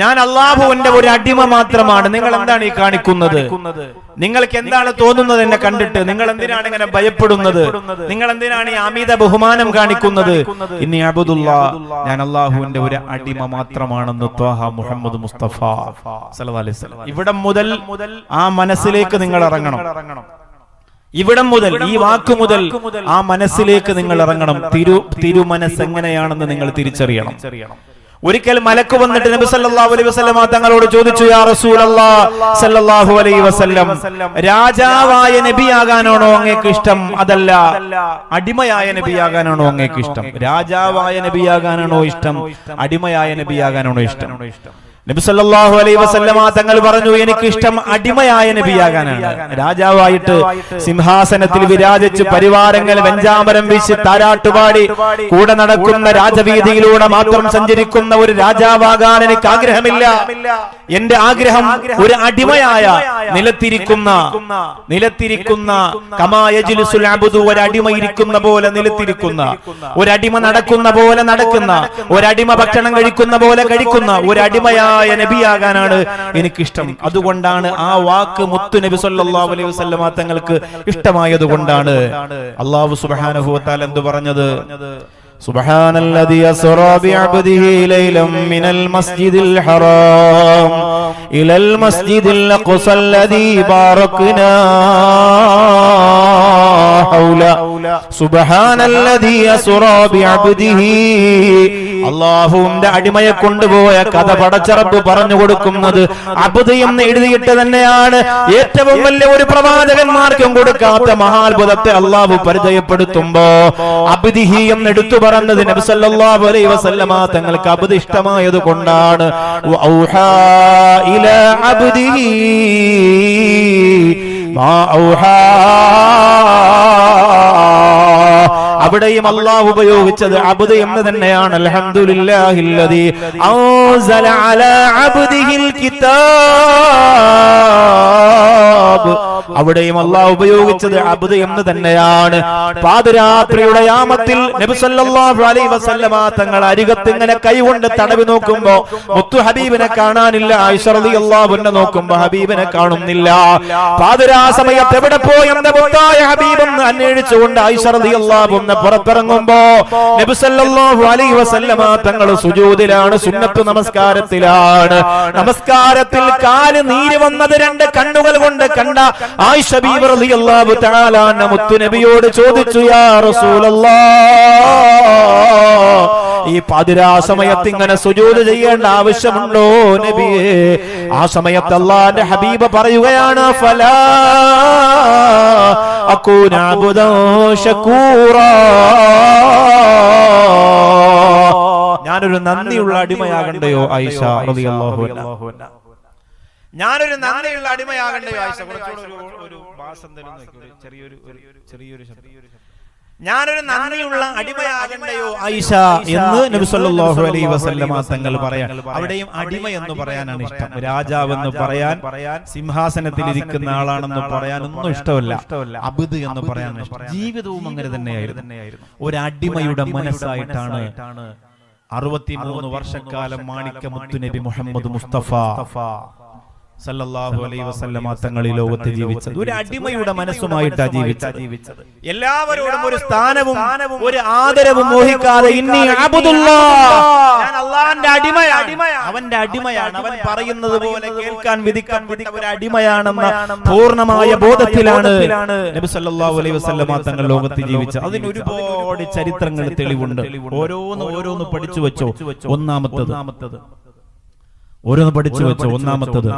ഞാൻ അള്ളാഹുവിന്റെ ഒരു അടിമ മാത്രമാണ്. നിങ്ങൾ എന്താണ് ഈ കാണിക്കുന്നത്? നിങ്ങൾക്ക് എന്താണ് തോന്നുന്നത് എന്നെ കണ്ടിട്ട്? നിങ്ങൾ എന്തിനാണ് ഇങ്ങനെ ഭയപ്പെടുന്നത്? നിങ്ങൾ എന്തിനാണ് ഈ അമിത ബഹുമാനം കാണിക്കുന്നത്? ഇനി അബുദുല്ല ഞാൻ അള്ളാഹുവിന്റെ ഒരു അടിമ മാത്രമാണെന്ന് മുഹമ്മദ് മുസ്തഫ. ഇവിടം മുതൽ ആ മനസ്സിലേക്ക് നിങ്ങൾ ഇറങ്ങണം. ഇവിടം മുതൽ ഈ വാക്ക് മുതൽ ആ മനസ്സിലേക്ക് നിങ്ങൾ ഇറങ്ങണം. തിരു തിരുമനസ് എങ്ങനെയാണെന്ന് നിങ്ങൾ തിരിച്ചറിയണം. ഒരിക്കൽ മലക്ക് വന്നിട്ട് നബി സല്ലല്ലാഹു അലൈഹി വസല്ലം തങ്ങളോട് ചോദിച്ചു യാ റസൂലല്ലാഹ് സല്ലല്ലാഹു അലൈഹി വസല്ലം രാജാവായ നബിയാകാനാണോ അങ്ങേക്ക് ഇഷ്ടം? അതല്ല അടിമയായ നബിയാകാനാണോ അങ്ങേക്ക് ഇഷ്ടം? രാജാവായ നബിയാകാനാണോ ഇഷ്ടം? അടിമയായ നബിയാകാനാണോ ഇഷ്ടം? നബി അലൈ വസല്ലമ തങ്ങൾ പറഞ്ഞു എനിക്ക് ഇഷ്ടം അടിമയായ നബിയാകാനാണ്. രാജാവായിട്ട് സിംഹാസനത്തിൽ വിരാജിച്ച് പരിവാരങ്ങൾ വെഞ്ചാമരം വീശി താരാട്ടുപാടി കൂടെ നടക്കുന്ന രാജവീതിയിലൂടെ മാത്രം സഞ്ചരിക്കുന്ന ഒരു രാജാവാകാൻ എനിക്ക് ആഗ്രഹമില്ല. എന്റെ ആഗ്രഹം ഒരു അടിമയായ നിലത്തിരിക്കുന്ന നിലത്തിരിക്കുന്ന കമായജിലുസുൽ അബ്ദു ഒരു അടിമ ഇരിക്കുന്ന പോലെ നിലത്തിരിക്കുന്ന ഒരടിമ നടക്കുന്ന പോലെ നടക്കുന്ന ഒരടിമ ഭക്ഷണം കഴിക്കുന്ന പോലെ കഴിക്കുന്ന ഒരു അടിമയായ നബിയാകാനാണ് എനിക്കിഷ്ടം അതുകൊണ്ടാണ് ആ വാക്ക് മുത്തു നബി സല്ലല്ലാഹു അലൈഹി വസല്ലമ തങ്ങൾക്ക് ഇഷ്ടമായത് കൊണ്ടാണ് അള്ളാഹു സുബ്ഹാനഹു വതആല എന്ത് പറഞ്ഞത് سبحان الذي أسرى بعبده ليلا من المسجد الحرام إلى المسجد الأقصى الذي باركنا ഹൗല സുബ്ഹാനല്ലദീ അസ്റാ ബിഅബ്ദിഹി അള്ളാഹുവിന്റെ അടിമയെ കൊണ്ടുപോയ കഥ പടച്ചറപ്പ് പറഞ്ഞു കൊടുക്കുന്നത് അബുദ് എഴുതിയിട്ട് തന്നെയാണ്. ഏറ്റവും വലിയ ഒരു പ്രവാചകന്മാർക്കും കൊടുക്കാത്ത മഹാത്ഭുതത്തെ അള്ളാഹു പരിചയപ്പെടുത്തുമ്പോ അബുദിഹി എന്ന് എടുത്തു പറഞ്ഞത് നബ്സല്ലാഹു അലൈ വസല്ലമ തങ്ങൾക്ക് അബുദ് ഇഷ്ടമായത് കൊണ്ടാണ്. ഔഹാ അവിടെയും അള്ളാഹു ഉപയോഗിച്ചത് അബുദ് എന്ന് തന്നെയാണ്. അലഹമുല്ലാ അവിടെയും അള്ളാഹ് ഉപയോഗിച്ചത് അബുദ് എന്ന് തന്നെയാണ്. പാതിരാത്രിയുടെ യാമത്തിൽ അലൈഹി വസല്ലമ തങ്ങൾ അരികത്ത് ഇങ്ങനെ കൈകൊണ്ട് തടവി നോക്കുമ്പോ മുത്തു ഹബീബിനെ കാണാനില്ല. അൻഹ നോക്കുമ്പോ ഹബീബിനെ കാണുന്നില്ല. പാതിരാ സമയത്ത് എവിടെ പോയി എന്റെ മുത്തായ ഹബീബ് എന്ന് അന്വേഷിച്ചുകൊണ്ട് അൻഹ പുറത്തിറങ്ങുമ്പോ സല്ലല്ലാഹു അലൈഹി വസല്ലമ തങ്ങൾ സുജൂദിലാണ് സുന്നത്ത് നമസ്കാരത്തിലാണ്. നമസ്കാരത്തിൽ കാൽ നീര് വന്നത് രണ്ട് കണ്ണുകൾ കൊണ്ട് കണ്ട ആയിഷ റളിയല്ലാഹു തആല ചോദിച്ചു യാ റസൂലല്ലാഹ് ഈ പാതിരാ സമയത്ത് ഇങ്ങനെ സുജൂദ് ചെയ്യേണ്ട ആവശ്യമുണ്ടോ നബിയെ? ആ സമയത്ത് അള്ളാന്റെ ഹബീബ് പറയുകയാണ് ഫലാ അക്കൂന അബ്ദൻ ശകൂറാ ഞാനൊരു നന്ദിയുള്ള അടിമയാകണ്ടയോ ഐഷ റളിയല്ലാഹു ഞാനൊരു നന്ദിയുള്ള അടിമയാകണ്ടയോ ആയിഷ കുറച്ചുകൂടെ ഒരു- ഒരു ഒരു ചെറിയൊരു ഒരു- ചെറിയൊരു. ഞാനൊരു നന്ദിയുള്ള അടിമയാകണ്ടയോ ആയിഷ എന്ന് നബി സല്ലല്ലാഹു അലൈഹി വസല്ലമ തങ്ങൾ പറയാൻ. അവിടെയും അടിമ എന്ന് പറയാനാണ് ഇഷ്ടം. രാജാവ് എന്ന് പറയാൻ. സിംഹാസനത്തിൽ ഇരിക്കുന്ന ആളാണെന്ന് പറയാനൊന്നും ഇഷ്ടമല്ല. അബുദ് എന്ന് പറയാൻ ജീവിതവും അങ്ങനെ തന്നെയായിരുന്നു ഒരു അടിമയുടെ മനസ്സായിട്ടാണ് അറുപത്തിമൂന്ന് വർഷക്കാലം മാണിക്കമുത്തു മുത്തുനബി മുഹമ്മദ് മുസ്തഫ. സല്ലല്ലാഹു അലൈഹി വസല്ലമ തങ്ങൾ ഈ ലോകത്ത് ജീവിച്ചത് ഒരു അടിമയുടെ മനസ്സുമായിട്ടാ ജീവിച്ചത്. എല്ലാവരോടും ഒരു സ്ഥാനവും ഒരു ആദരവും മോഹിക്കാതെ ഇന്നി ഞാൻ അള്ളാന്റെ അടിമയാണ്. അവന്റെ അടിമയാണ്. അവൻ പറയുന്നത് പോലെ കേൾക്കാൻ വിധിക്കാൻ വിധി ഒരു അടിമയാണെന്ന പൂർണമായ ബോധത്തിലാണ് നബി സല്ലല്ലാഹു അലൈഹി വസല്ലമ തങ്ങൾ ലോകത്ത് ജീവിച്ചത് അതിന് ഒരുപാട് ചരിത്രങ്ങൾ തെളിവുണ്ട്. ഓരോന്ന് ഓരോന്ന് പഠിച്ചു വെച്ചോ. ഒന്നാമത്തത് ഓരോന്ന് പഠിച്ചു വെച്ച ഒന്നാമത്തത്.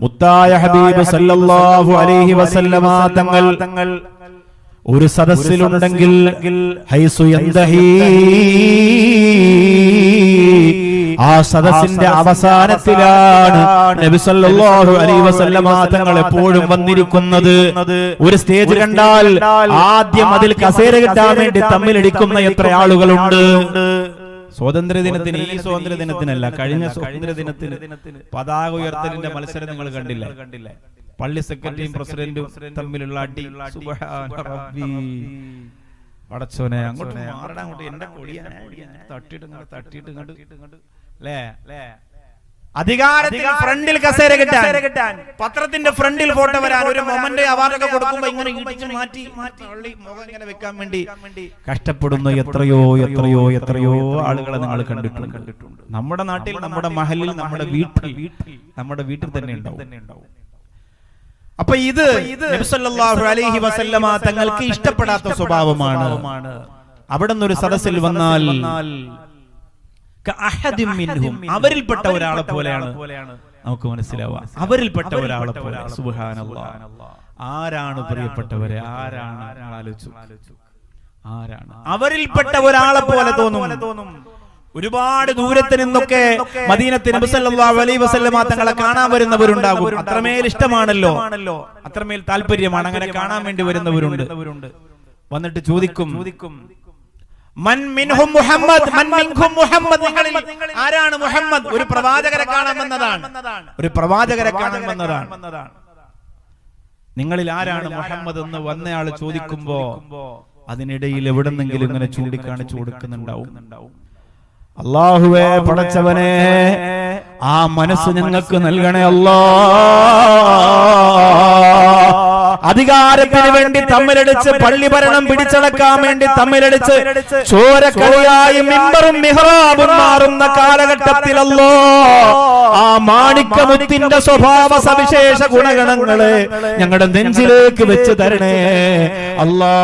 മുത്തായ ഹബീബ് സല്ലല്ലാഹു അലൈഹി വസല്ലമ തങ്ങൾ ഒരു സദസ്സിലുണ്ടെങ്കിൽ ഹൈസു എന്തഹീ ആ സദസ്സിന്റെ അവസാനത്തിലാണ് നബി സല്ലല്ലാഹു അലൈഹി വസല്ലമ തങ്ങൾ എപ്പോഴും വന്നിരിക്കുന്നത് ഒരു സ്റ്റേജ് കണ്ടാൽ ആദ്യം അതിൽ കസേര കിട്ടാൻ വേണ്ടി തമ്മിലടിക്കുന്ന എത്ര ആളുകളുണ്ട്? സ്വാതന്ത്ര്യ ദിനത്തിന് ഈ സ്വാതന്ത്ര്യ ദിനത്തിനല്ല കഴിഞ്ഞ സ്വാതന്ത്ര്യ ദിനത്തിന് പതാക ഉയർത്തലിന്റെ മത്സരം നിങ്ങൾ കണ്ടില്ല? കണ്ടില്ലേ? പള്ളി സെക്രട്ടറിയും പ്രസിഡന്റും തമ്മിലുള്ള അടി. പടച്ചോനെ അങ്ങോട്ട് മാറടാ അങ്ങോട്ട് എന്റെ തട്ടിട്ട് തട്ടിയിട്ട് ഇങ്ങോട്ട് തട്ടിയിട്ട് ഇങ്ങോട്ട് അല്ലേ അധികാരത്തിന് ഫ്രണ്ടിൽ കസേര കിട്ടാൻ. പത്രത്തിന്റെ ഫ്രണ്ടിൽ ഫോട്ടോ വരാൻ ഒരു മൊമന്റ് അവാർഡൊക്കെ കൊടുക്കുമ്പോ ഇങ്ങനെ ഇടിച്ച് മാറ്റി. മാറ്റി. മുഖം ഇങ്ങനെ വെക്കാൻ വേണ്ടി കഷ്ടപ്പെടുന്ന എത്രയോ എത്രയോ എത്രയോ ആളുകളെ നിങ്ങൾ കണ്ടിട്ടുണ്ട്. നമ്മുടെ നാട്ടിൽ നമ്മുടെ മഹലിൽ നമ്മുടെ വീട്ടിൽ നമ്മുടെ വീട്ടിൽ തന്നെ ഉണ്ടാവും. അപ്പൊ ഇത് അലൈഹി വസല്ലമ തങ്ങൾക്ക് ഇഷ്ടപ്പെടാത്ത സ്വഭാവമാണ്. അവിടെ നിന്ന് ഒരു സദസ്സിൽ വന്നാൽ അവരിൽപ്പെട്ട ഒരാളെ പോലെയാണ് നമുക്ക് മനസ്സിലാവുക. അവരിൽപ്പെട്ട ഒരാളെ പോലെ. സുബ്ഹാനല്ലാഹ് ആരാണ് പ്രിയപ്പെട്ടവരെ? ആരാണ് ആലോചിച്ചു. ആരാണ്? അവരിൽപ്പെട്ട ഒരാളെ പോലെ തോന്നും. ഒരുപാട് ദൂരത്ത് നിന്നൊക്കെ മദീനത്ത് നബി സല്ലല്ലാഹു അലൈഹി വസല്ലമ തങ്ങളെ കാണാൻ വരുന്നവരുണ്ടാകും അത്രമേൽ ഇഷ്ടമാണല്ലോ. അത്രമേൽ താല്പര്യമാണ്. അങ്ങനെ കാണാൻ വേണ്ടി വരുന്നവരുണ്ട്. വന്നിട്ട് ചോദിക്കും. മിൻഹും മുഹമ്മദ് മുഹമ്മദ് നിങ്ങളിൽ ആരാണ് മുഹമ്മദ്? ഒരു പ്രവാചകരെ കാണാൻ വന്നതാണ്. ഒരു പ്രവാചകരെ കാണാൻ വന്നതാണ്. നിങ്ങളിൽ ആരാണ് മുഹമ്മദ് എന്ന് വന്നയാൾ ചോദിക്കുമ്പോ അതിനിടയിൽ എവിടെന്നെങ്കിലും ഇങ്ങനെ ചൂണ്ടിക്കാണിച്ചു കൊടുക്കുന്നുണ്ടാവും. അള്ളാഹുവേ പടച്ചവനെ ആ മനസ്സ് നിങ്ങൾക്ക് നൽകണേ അല്ലാ. അധികാരത്തിന് വേണ്ടി തമ്മിലടിച്ച് പള്ളി ഭരണം പിടിച്ചടക്കാൻ വേണ്ടി തമ്മിലടിച്ച് ചോരക്കളിയായി മിമ്പറും മിഹ്റാബും മാറുന്ന കാലഘട്ടത്തിലല്ലോ. ആ മാണിക്കമുത്തിന്റെ സ്വഭാവ സവിശേഷ ഗുണഗണങ്ങളെ ഞങ്ങളുടെ നെഞ്ചിലേക്ക് വെച്ച് തരണേ. അല്ലാ.